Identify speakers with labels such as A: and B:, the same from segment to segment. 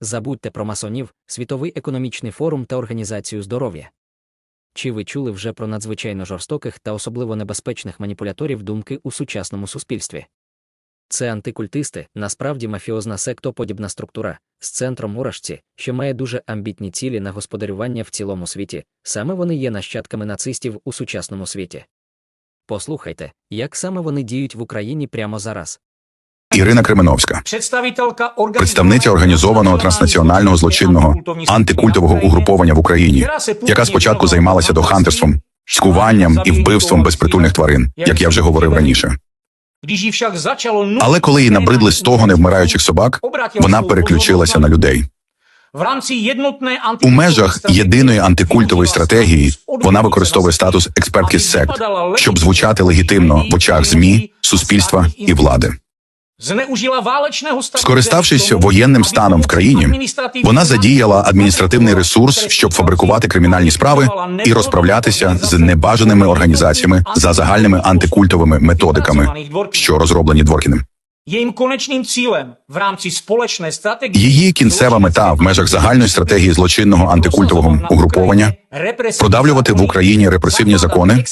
A: Забудьте про масонів, Світовий економічний форум та Організацію здоров'я. Чи ви чули вже про надзвичайно жорстоких та особливо небезпечних маніпуляторів думки у сучасному суспільстві? Це антикультисти, насправді мафіозна сектоподібна структура, з центром у що має дуже амбітні цілі на господарювання в цілому світі, саме вони є нащадками нацистів у сучасному світі. Послухайте, як саме вони діють в Україні прямо зараз.
B: Ірина Кременовська, представниця організованого транснаціонального злочинного антикультового угруповання в Україні, яка спочатку займалася дохантерством, скуванням і вбивством безпритульних тварин, як я вже говорив раніше. Але коли їй набридли стогони вмираючих собак, вона переключилася на людей. У межах єдиної антикультової стратегії вона використовує статус експертки сект, щоб звучати легітимно в очах змі, суспільства і влади.
C: Скориставшись воєнним станом в країні,
B: Вона задіяла адміністративний ресурс, щоб фабрикувати кримінальні справи і розправлятися з небажаними організаціями за загальними антикультовими методиками, що розроблені Дворкіним.
C: Їм конечним цілем в рамці спolečné стратегії
B: Її кінцева мета в межах загальної стратегії злочинного антикультового угруповання продавлювати в Україні репресивні закони,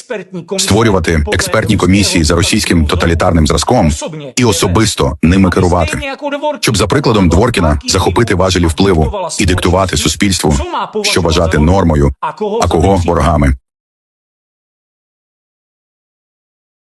B: створювати експертні комісії за російським тоталітарним зразком і особисто ними керувати, щоб за прикладом Дворкіна захопити важелі впливу і диктувати суспільству, що вважати нормою, а кого ворогами.